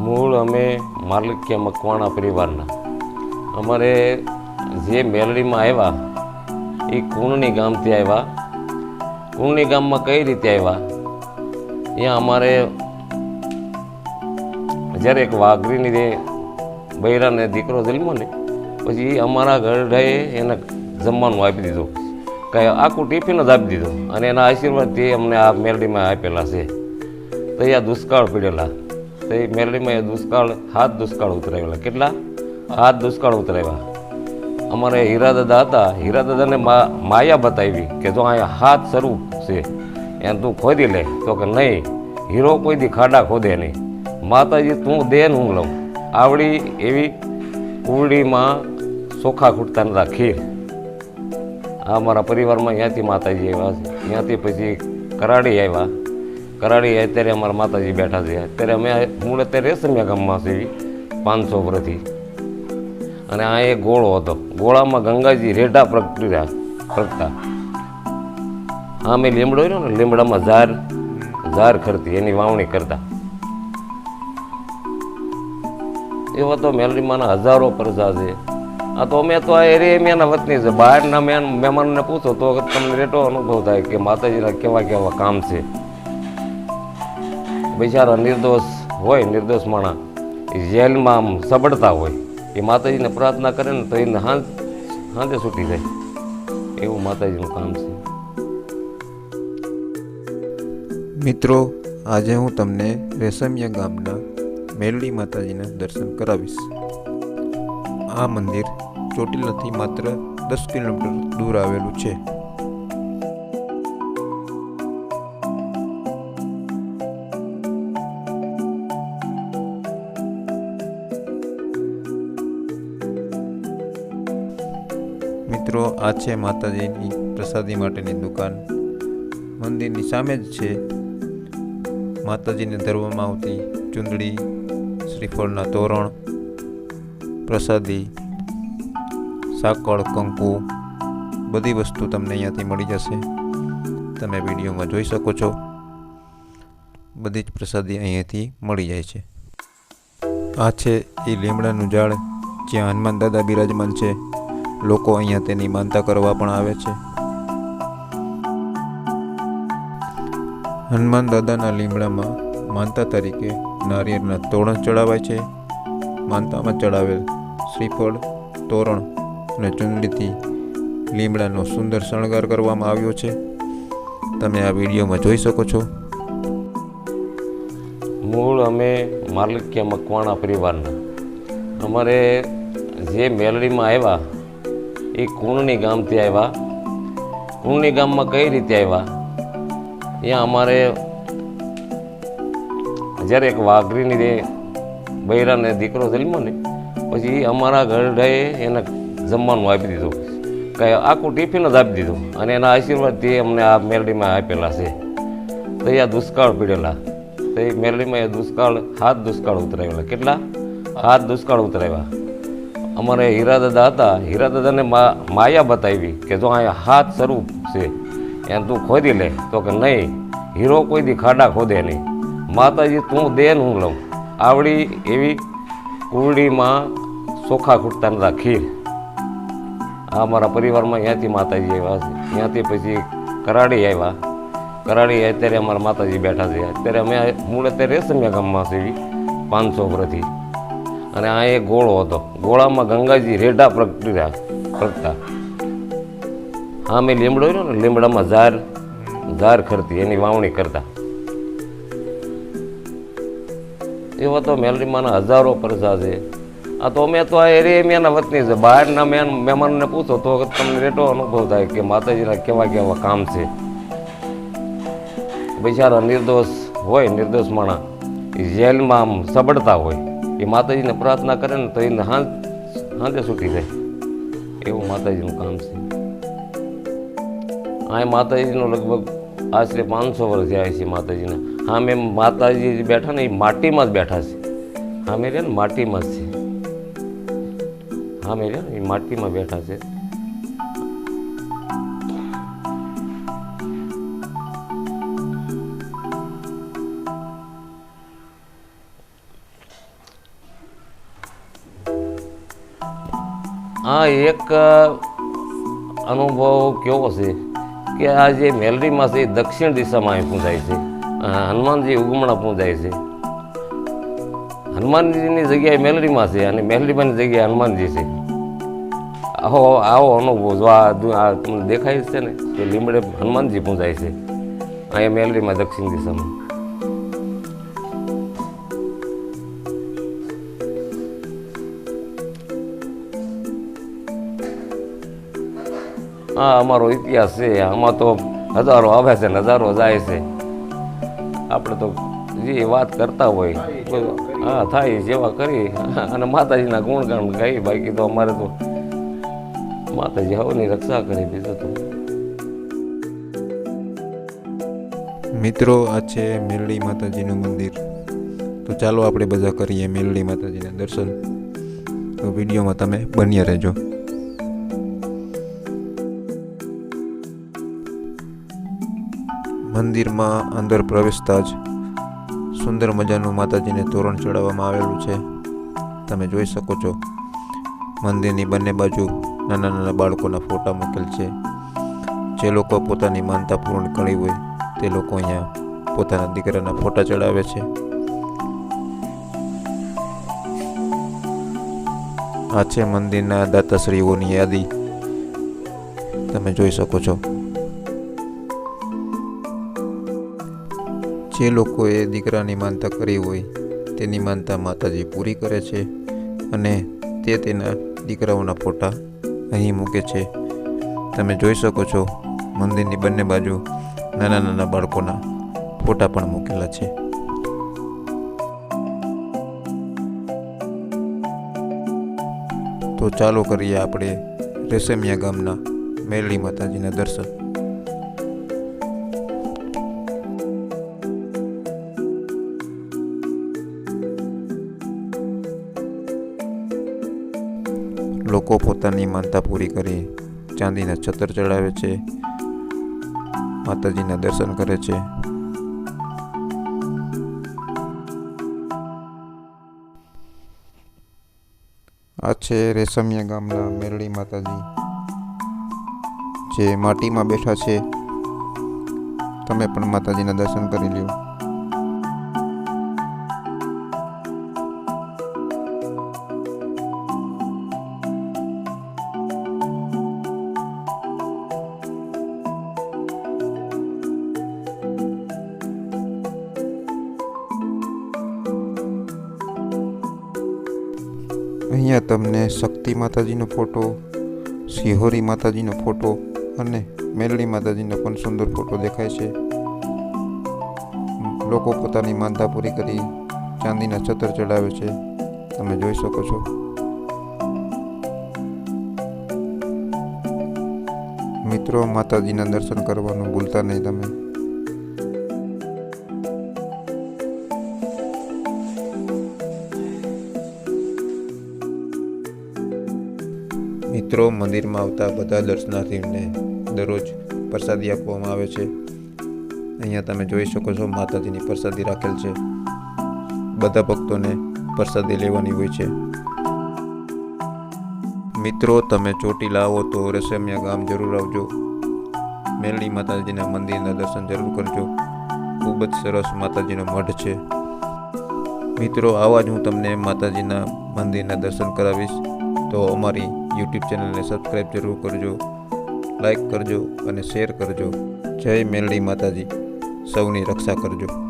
મૂળ અમે માલિક્ય મકવાણા પરિવારના. અમારે જે મેલડીમાં આવ્યા, એ કુણની ગામથી આવ્યા. કુણની ગામમાં કઈ રીતે આવ્યા? ત્યાં અમારે જ્યારે એક વાઘરીની જે બૈરાને દીકરો જન્મો ને, પછી અમારા ઘરડાએ એને જમવાનું આપી દીધું. કાંઈ આખું ટિફિન જ આપી દીધું. અને એના આશીર્વાદથી અમને આ મેલડીમાં આપેલા છે. તો એ દુષ્કાળ પીડેલા. તો એ મેલડીમાં એ દુષ્કાળ, હાથ દુષ્કાળ ઉતરાવેલા કેટલા? હાથ દુષ્કાળ ઉતરાવ્યા અમારે હીરા દાદા હતા. હીરા દાદાને માયા બતાવી કે જો અહીંયા હાથ સ્વરૂપ છે એને તું ખોદી લે. તો કે નહીં, હીરો કોઈ દી ખાડા ખોદે નહીં. માતાજી, તું દે હું લઉં. આવડી એવી કુવડીમાં ચોખા ખૂટતા નતા, ખીર. આ અમારા પરિવારમાં ત્યાંથી માતાજી આવ્યા છે. ત્યાંથી પછી કરાડી આવ્યા. કરાડી અત્યારે અમારા માતાજી બેઠા છે. અત્યારે અમે મૂળ અત્યારે રેસમિયા ગામમાં છીએ, પાંચસો વર્ષથી. અને આ એક ગોળો હતો. ગોળામાં ગંગાજી રેઢા પ્રગટ્યા પ્રગટા હા મેં લીમડો રહ્યો ને, લીમડામાં ઝાર ઝાર ખરતી, એની વાવણી કરતા. એવો તો મેલરીમાંના હજારો પરસા છે. આ તો અમે તો આ એરિયાના વતની છે. બહારના મેન મહેમાનને પૂછો તો તમને રેટો અનુભવ થાય કે માતાજીના કેવા કેવા કામ છે. બિચારા નિર્દોષ હોય, નિર્દોષ માણા એ જેલમાં આમ સબડતા હોય, એ માતાજીને પ્રાર્થના કરે ને તો એને હાંજ, હાંજે છૂટી જાય. એવું માતાજીનું કામ છે. મિત્રો, આજે હું તમને રેશમિયા ગામના મેલડી માતાજીના દર્શન કરાવીશ. આ મંદિર ચોટીલાથી માત્ર દસ કિલોમીટર દૂર આવેલું છે. મિત્રો, આ છે માતાજીની પ્રસાદી માટેની દુકાન. મંદિરની સામે જ છે માતાજીને ધરવામાં આવતી ચૂંદડી, શ્રીફળના તોરણ, પ્રસાદી, સાકળ, કંકુ, બધી વસ્તુ તમને અહીંયાથી મળી જશે. તમે વિડીયોમાં જોઈ શકો છો. બધી જ પ્રસાદી અહીંયાથી મળી જાય છે. આ છે એ લીમડાનું ઝાડ જ્યાં હનુમાન દાદા બિરાજમાન છે. લોકો અહીંયા તેની માનતા કરવા પણ આવે છે. હનુમાન દાદાના લીમડામાં માનતા તરીકે નારિયેળના તોરણ ચડાવાય છે. માનતામાં ચડાવેલ શ્રીફળ, તોરણ અને ચુંદડીથી લીમડાનો સુંદર શણગાર કરવામાં આવ્યો છે. તમે આ વિડીયોમાં જોઈ શકો છો. મૂળ અમે માલિક્ય મકવાણા પરિવારના. અમારે જે મેલડીમાં આવ્યા એ કુણની ગામથી આવ્યા. કુણની ગામમાં કઈ રીતે આવ્યા? ત્યાં અમારે જ્યારે એક વાઘરીની બૈરાને દીકરો જન્મો ને, પછી અમારા ઘરડાએ એને જમવાનું આપી દીધું. કે આખું ટિફિન જ આપી દીધું અને એના આશીર્વાદથી અમને આ મેલડીમાં આપેલા છે. તો આ દુષ્કાળ પીડેલા. તો એ મેલડીમાં એ દુષ્કાળ, હાથ દુષ્કાળ ઉતરાવેલા કેટલા? હાથ દુષ્કાળ ઉતરાવ્યા અમારે હીરા દાદા હતા. હીરા દાદાને મા, માયા બતાવી કે જો અહીંયા હાથ સ્વરૂપ છે, એને તું ખોદી લે. તો કે નહીં, હીરો કોઈ દી ખાડા ખોદે નહીં. માતાજી, તું દે ને હું લઉં. આવડી એવી કુરડીમાં ચોખા ખૂટતા નતા, ખીર. આ મારા પરિવારમાં ત્યાંથી માતાજી આવ્યા છે. ત્યાંથી પછી કરાડી આવ્યા. કરાડી અત્યારે અમારા માતાજી બેઠા છે. અત્યારે અમે મૂળ અત્યારે રેશમિયા ગામમાં છે પાંચસો વર્ષથી. અને આ એક ગોળો હતો. ગોળામાં ગંગાજી રેઢા પ્રગટ્યા પ્રગટા હા, મેં લીમડો રહ્યો ને, લીમડામાં ઝાર ઝાર ખરતી, એની વાવણી કરતા. એવા તો મેલરીમાંના હજારો પરસા છે. આ તો અમે તો આ એરિયાના વતની છે. બહારના મેન, મહેમાનને પૂછો તો તમને રેટો અનુભવ થાય કે માતાજીના કેવા કેવા કામ છે. બિચારા નિર્દોષ હોય, નિર્દોષ માણા એ જેલમાં આમ સબડતા હોય. એ માતાજીને પ્રાર્થના કરે ને તો એને હાંજ, હાંજે સુખી જાય. એવું માતાજીનું કામ છે. આ માતાજીનો લગભગ આશરે પાંચસો વર્ષ થયા છે માતાજીના. હા, મેં માતાજી જે બેઠા ને એ માટીમાં જ બેઠા છે. હા, મેં ને માટીમાં જ છે. હા, મેં એ માટીમાં બેઠા છે. આ એક અનુભવ કેવો છે કે આ જે મેલડીમાં છે દક્ષિણ દિશામાં અહીં પૂજાય છે. હનુમાનજી ઉગમણા પૂજાય છે. હનુમાનજીની જગ્યાએ મેલડીમાં છે અને મેલડીમાંની જગ્યાએ હનુમાનજી છે. આવો આવો અનુભવ જો આ તમને દેખાય છે ને કે લીમડે હનુમાનજી પૂજાય છે. અહીંયા મેલડીમાં દક્ષિણ દિશામાં. હા અમારો ઇતિહાસ છે, આમાં તો હજારો આવે છે ને હજારો જાય છે. આપણે તો જે વાત કરતા હોય હા, થાય જેવા કરી, અને માતાજીના ગુણગાન ગાઈ, બાકી તો અમારે તો માતાજી હવની રક્ષા કરી બીજું તો. મિત્રો, આ છે મેરડી માતાજીનું મંદિર. તો ચાલો આપણે બધા કરીએ મેરડી માતાજીના દર્શન. તો વિડીયોમાં તમે બન્યા રહેજો. મંદિરમાં અંદર પ્રવેશતા જ સુંદર મજાનું માતાજીને તોરણ ચડાવવામાં આવેલું છે. તમે જોઈ શકો છો, મંદિરની બંને બાજુ નાના નાના બાળકોના ફોટા મૂકેલ છે. જે લોકો પોતાની માનતા પૂર્ણ કરી હોય તે લોકો અહીંયા પોતાના દીકરાના ફોટા ચડાવે છે. આ છે મંદિરના દાતાશ્રીઓની યાદી. તમે જોઈ શકો છો જે લોકોએ દીકરાની માનતા કરી હોય, તેની માનતા માતાજી પૂરી કરે છે અને તે તેના દીકરાઓના ફોટા અહીં મૂકે છે. તમે જોઈ શકો છો, મંદિરની બંને બાજુ નાના નાના બાળકોના ફોટા પણ મૂકેલા છે. તો ચાલો કરીએ આપણે રેશમિયા ગામના મેરળી માતાજીના દર્શન. લોકો પોતાની માનતા પૂરી કરી ચાંદીના છત્ર ચડાવે છે, માતાજીના દર્શન કરે છે. આ છે રેશમિયા ગામના મેરડી માતાજી, જે માટીમાં બેઠા છે. તમે પણ માતાજીના દર્શન કરી લ્યો. અહીંયા તમને શક્તિ માતાજીનો ફોટો સિહોરી માતાજીનો ફોટો અને મેલડી માતાજીનો પણ સુંદર ફોટો દેખાય છે. લોકો પોતાની માનતા પૂરી કરી ચાંદીના છત્ર ચડાવે છે. તમે જોઈ શકો છો. મિત્રો, માતાજીના દર્શન કરવાનું ભૂલતા નહીં તમે. મિત્રો, મંદિરમાં આવતા બધા દર્શનાર્થીઓને દરરોજ પ્રસાદી આપવામાં આવે છે. અહીંયા તમે જોઈ શકો છો, માતાજીની પ્રસાદી રાખેલ છે. બધા ભક્તોને પ્રસાદી લેવાની હોય છે. મિત્રો, તમે ચોટીલા આવો તો રસમિયા ગામ જરૂર આવજો. મેલડી માતાજીના મંદિરના દર્શન જરૂર કરજો. ખૂબ જ સરસ માતાજીનો મઢ છે. મિત્રો, આવા જ હું તમને માતાજીના મંદિરના દર્શન કરાવીશ. તો અમારી યુટ્યુબ ચેનલને સબસ્ક્રાઈબ જરૂર કરજો લાઈક કરજો અને શેર કરજો. જય મેલડી માતાજી. સૌની રક્ષા કરજો.